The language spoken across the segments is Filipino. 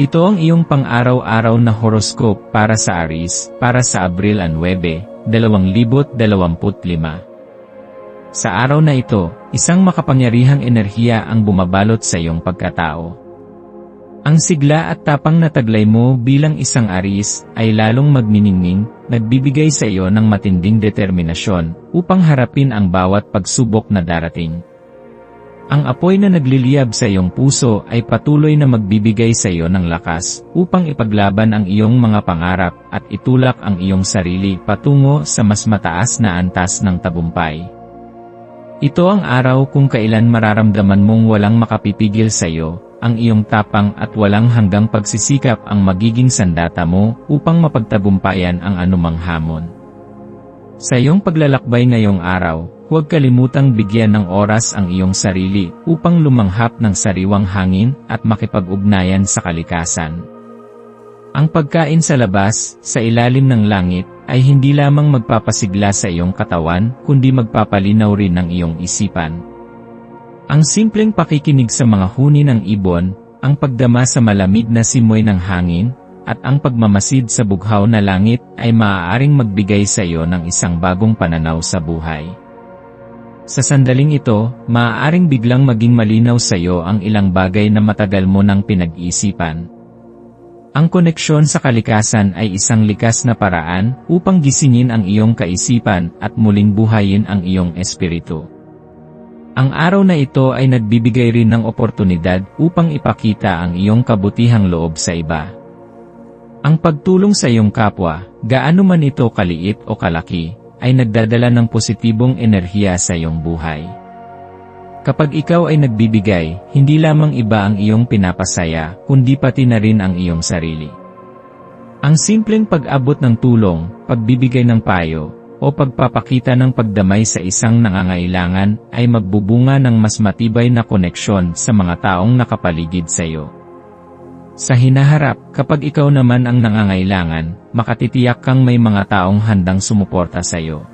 Ito ang iyong pang-araw-araw na horoscope para sa Aries, para sa Abril 9, 2025. Sa araw na ito, isang makapangyarihang enerhiya ang bumabalot sa iyong pagkatao. Ang sigla at tapang na taglay mo bilang isang Aries ay lalong magniningning, nagbibigay sa iyo ng matinding determinasyon upang harapin ang bawat pagsubok na darating. Ang apoy na nagliliyab sa iyong puso ay patuloy na magbibigay sa iyo ng lakas upang ipaglaban ang iyong mga pangarap at itulak ang iyong sarili patungo sa mas mataas na antas ng tagumpay. Ito ang araw kung kailan mararamdaman mong walang makapipigil sa iyo, ang iyong tapang at walang hanggang pagsisikap ang magiging sandata mo upang mapagtagumpayan ang anumang hamon. Sa iyong paglalakbay ngayong araw, Huwag kalimutang bigyan ng oras ang iyong sarili upang lumanghap ng sariwang hangin at makipag-ugnayan sa kalikasan. Ang pagkain sa labas, sa ilalim ng langit, ay hindi lamang magpapasigla sa iyong katawan, kundi magpapalinaw rin ng iyong isipan. Ang simpleng pakikinig sa mga huni ng ibon, ang pagdama sa malamig na simoy ng hangin, at ang pagmamasid sa bughaw na langit ay maaaring magbigay sa iyo ng isang bagong pananaw sa buhay. Sa sandaling ito, maaaring biglang maging malinaw sa iyo ang ilang bagay na matagal mo nang pinag-iisipan. Ang koneksyon sa kalikasan ay isang likas na paraan upang gisingin ang iyong kaisipan at muling buhayin ang iyong espiritu. Ang araw na ito ay nagbibigay rin ng oportunidad upang ipakita ang iyong kabutihang loob sa iba. Ang pagtulong sa iyong kapwa, gaano man ito kaliit o kalaki, ay nagdadala ng positibong enerhiya sa iyong buhay. Kapag ikaw ay nagbibigay, hindi lamang iba ang iyong pinapasaya, kundi pati na rin ang iyong sarili. Ang simpleng pag-abot ng tulong, pagbibigay ng payo, o pagpapakita ng pagdamay sa isang nangangailangan ay magbubunga ng mas matibay na koneksyon sa mga taong nakapaligid sa iyo. Sa hinaharap, kapag ikaw naman ang nangangailangan, makatitiyak kang may mga taong handang sumuporta sa iyo.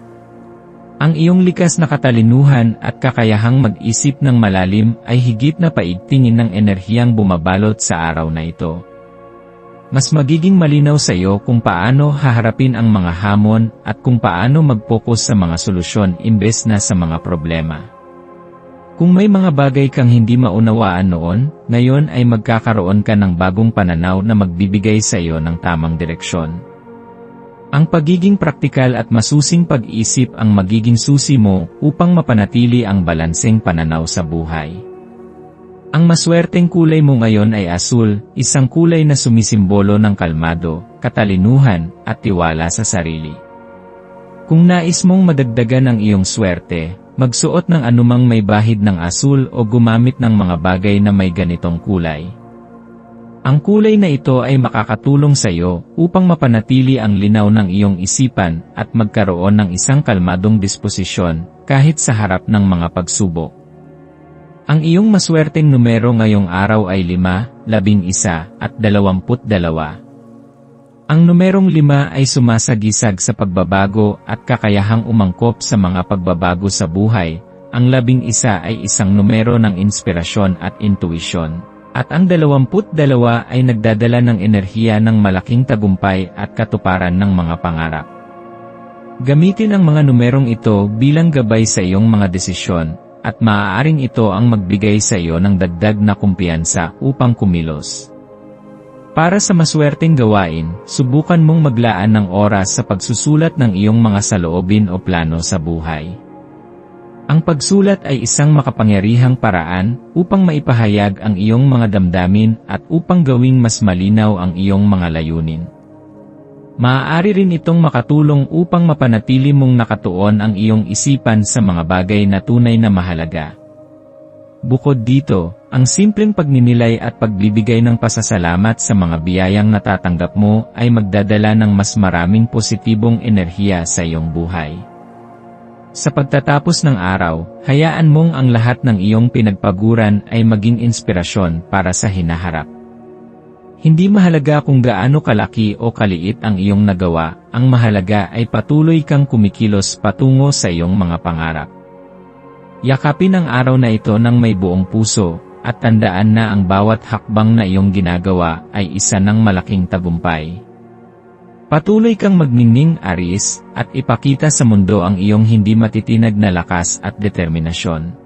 Ang iyong likas na katalinuhan at kakayahang mag-isip ng malalim ay higit na paigtingin ng enerhiyang bumabalot sa araw na ito. Mas magiging malinaw sa iyo kung paano haharapin ang mga hamon at kung paano mag-focus sa mga solusyon imbes na sa mga problema. Kung may mga bagay kang hindi maunawaan noon, ngayon ay magkakaroon ka ng bagong pananaw na magbibigay sa iyo ng tamang direksyon. Ang pagiging praktikal at masusing pag-isip ang magiging susi mo upang mapanatili ang balanseng pananaw sa buhay. Ang maswerteng kulay mo ngayon ay asul, isang kulay na sumisimbolo ng kalmado, katalinuhan, at tiwala sa sarili. Kung nais mong madagdagan ang iyong swerte, Magsuot ng anumang may bahid ng asul o gumamit ng mga bagay na may ganitong kulay. Ang kulay na ito ay makakatulong sa iyo upang mapanatili ang linaw ng iyong isipan at magkaroon ng isang kalmadong disposisyon kahit sa harap ng mga pagsubok. Ang iyong maswerteng numero ngayong araw ay 5, 11 at 22. Ang numerong lima ay sumasagisag sa pagbabago at kakayahang umangkop sa mga pagbabago sa buhay. Ang labing isa ay isang numero ng inspirasyon at intuisyon. At ang dalawamput dalawa ay nagdadala ng enerhiya ng malaking tagumpay at katuparan ng mga pangarap. Gamitin ang mga numerong ito bilang gabay sa iyong mga desisyon, at maaaring ito ang magbigay sa iyo ng dagdag na kumpiyansa upang kumilos. Para sa maswerteng gawain, subukan mong maglaan ng oras sa pagsusulat ng iyong mga saloobin o plano sa buhay. Ang pagsulat ay isang makapangyarihang paraan upang maipahayag ang iyong mga damdamin at upang gawing mas malinaw ang iyong mga layunin. Maaari rin itong makatulong upang mapanatili mong nakatuon ang iyong isipan sa mga bagay na tunay na mahalaga. Bukod dito, Ang simpleng pagninilay at pagbibigay ng pasasalamat sa mga biyayang natatanggap mo ay magdadala ng mas maraming positibong enerhiya sa iyong buhay. Sa pagtatapos ng araw, hayaan mong ang lahat ng iyong pinagpaguran ay maging inspirasyon para sa hinaharap. Hindi mahalaga kung gaano kalaki o kaliit ang iyong nagawa, ang mahalaga ay patuloy kang kumikilos patungo sa iyong mga pangarap. Yakapin ang araw na ito ng may buong puso, at tandaan na ang bawat hakbang na iyong ginagawa ay isa ng malaking tagumpay. Patuloy kang magningning aris, at ipakita sa mundo ang iyong hindi matitinag na lakas at determinasyon.